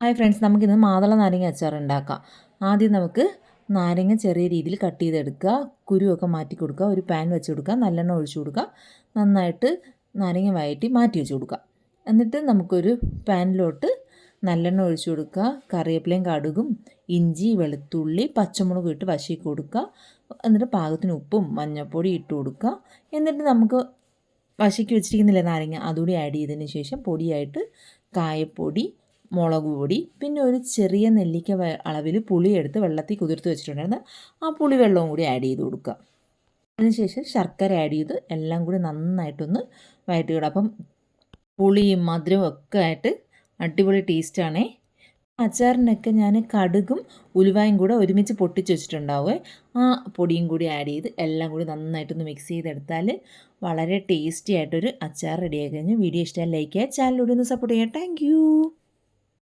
Hi friends നമുക്കിന്ന് മാതള നാരങ്ങ അച്ചാർ ഉണ്ടാക്കാം. ആദ്യം നമുക്ക് നാരങ്ങ ചെറിയ രീതിയിൽ കട്ട് ചെയ്തെടുക്കുക. കുരുവൊക്കെ മാറ്റി കൊടുക്കുക. ഒരു പാൻ വെച്ച് കൊടുക്കുക. നല്ലെണ്ണ ഒഴിച്ചു കൊടുക്കുക. നന്നായിട്ട് നാരങ്ങ വയറ്റി മാറ്റി വെച്ച് കൊടുക്കുക. എന്നിട്ട് നമുക്കൊരു പാനിലോട്ട് നല്ലെണ്ണ ഒഴിച്ചു കൊടുക്കുക. കറിവേപ്പിലയും കടുകും ഇഞ്ചി വെളുത്തുള്ളി പച്ചമുളകും ഇട്ട് വശി കൊടുക്കുക. എന്നിട്ട് പാകത്തിന് ഉപ്പും മഞ്ഞൾപ്പൊടി ഇട്ട് കൊടുക്കുക. എന്നിട്ട് നമുക്ക് വശിക്ക് വെച്ചിരിക്കുന്നില്ല നാരങ്ങ? അതുകൂടി ആഡ് ചെയ്തതിന് ശേഷം പൊടിയായിട്ട് കായപ്പൊടി മുളക് പൊടി പിന്നെ ഒരു ചെറിയ നെല്ലിക്ക അളവിൽ പുളി എടുത്ത് വെള്ളത്തിൽ കുതിർത്ത് വെച്ചിട്ടുണ്ടായിരുന്നു. ആ പുളി വെള്ളവും കൂടി ആഡ് ചെയ്ത് കൊടുക്കുക. അതിനുശേഷം ശർക്കര ആഡ് ചെയ്ത് എല്ലാം കൂടി നന്നായിട്ടൊന്ന് വയറ്റി വിടുക അപ്പം പുളിയും മധുരവും ഒക്കെ ആയിട്ട് അടിപൊളി ടേസ്റ്റാണേ അച്ചാറിനൊക്കെ ഞാൻ കടുകും ഉലുവായും കൂടെ ഒരുമിച്ച് പൊട്ടിച്ച് വെച്ചിട്ടുണ്ടാവുമേ ആ പൊടിയും കൂടി ആഡ് ചെയ്ത് എല്ലാം കൂടി നന്നായിട്ടൊന്ന് മിക്സ് ചെയ്തെടുത്താൽ വളരെ ടേസ്റ്റി ആയിട്ടൊരു അച്ചാർ റെഡിയായി കഴിഞ്ഞു. വീഡിയോ ഇഷ്ടമായി ലൈക്ക് ചെയ്യുക ചാനലിലൂടെ ഒന്ന് സപ്പോർട്ട് ചെയ്യുക. താങ്ക്